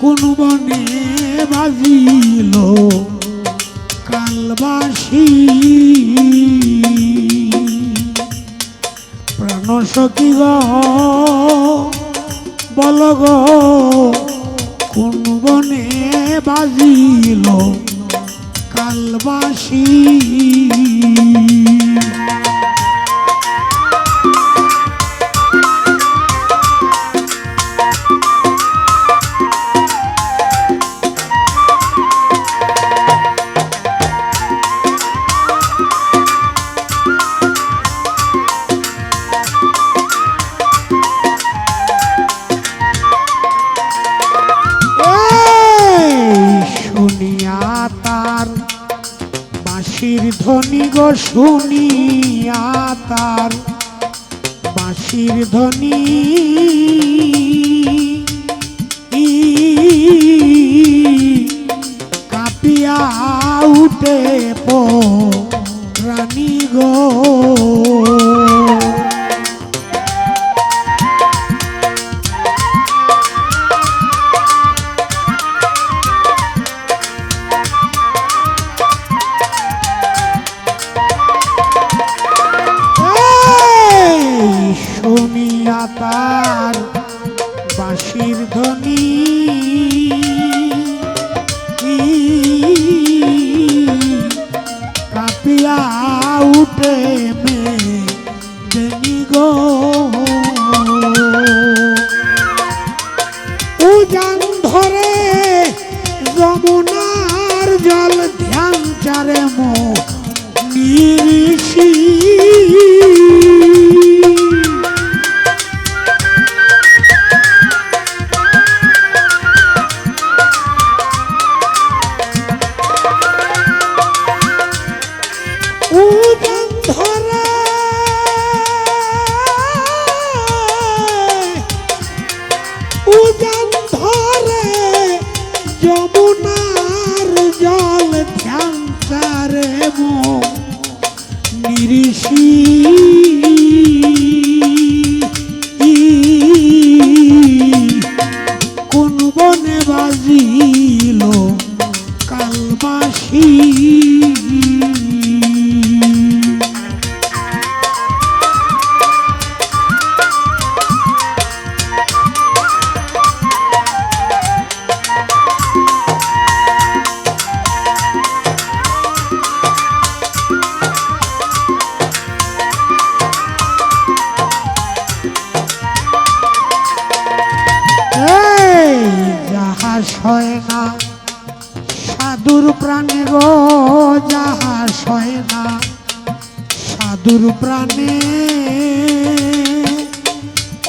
কোন বনে বাজিল কালবাসী। প্রাণ সখী গ বল গো কোন বনে বাজিল কালবাসী। ধ্বনি গো শুনিয়া তার বাঁশির ধ্বনি। ই কাপিয়া উঠে পো রানী গো। শুনিয়া তার বাঁশির ধ্বনি। কাপিয়া উঠে উজান ধরে ধরে যমুনার জল ধ্যান তারে মো সাধুর প্রাণে গো জাহাজ হয় না। সাধুর প্রাণে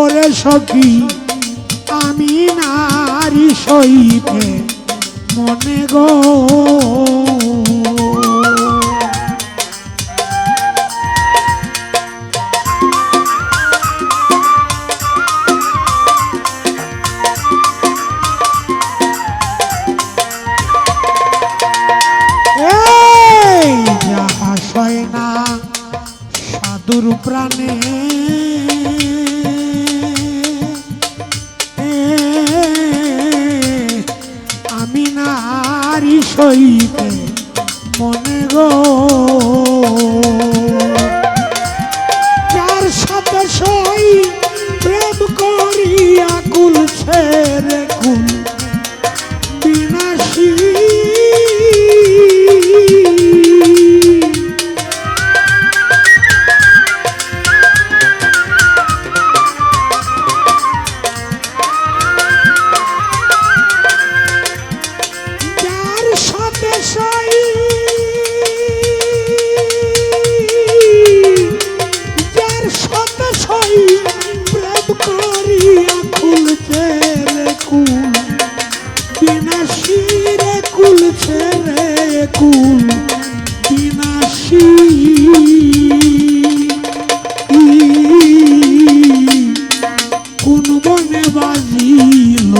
ওরে সখী, আমি নারী সইতে মনে গো প্রাণে। আমি নারী সইতে মনে গো। যার সাথে সই প্রেম করিয়া কুল ছেড়ে বাজিল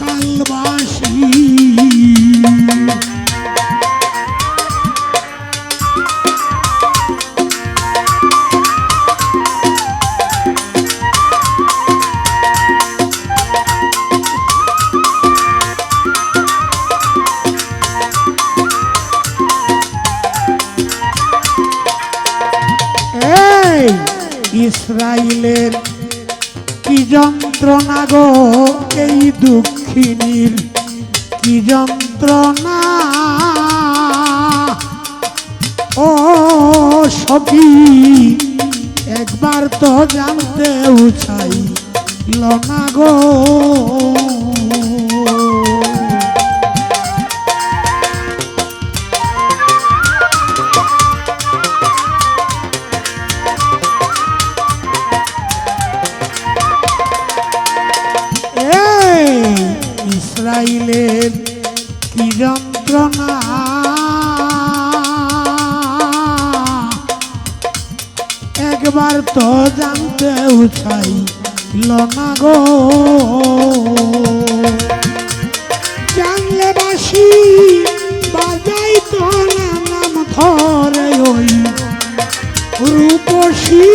কালবাসী। ইসরায়েলের কি জন্ম যন্ত্রণা গো এই দুঃখিনীর কি যন্ত্রণা? ও সখী একবার তো জানতে উচাই লনা গো। হারাইলেন নিরন্ত্রণা একবার তো জানতে উঠাই লনা গো। জানলে বাসি বাজাই তো নাম ধরে ওই রূপসী।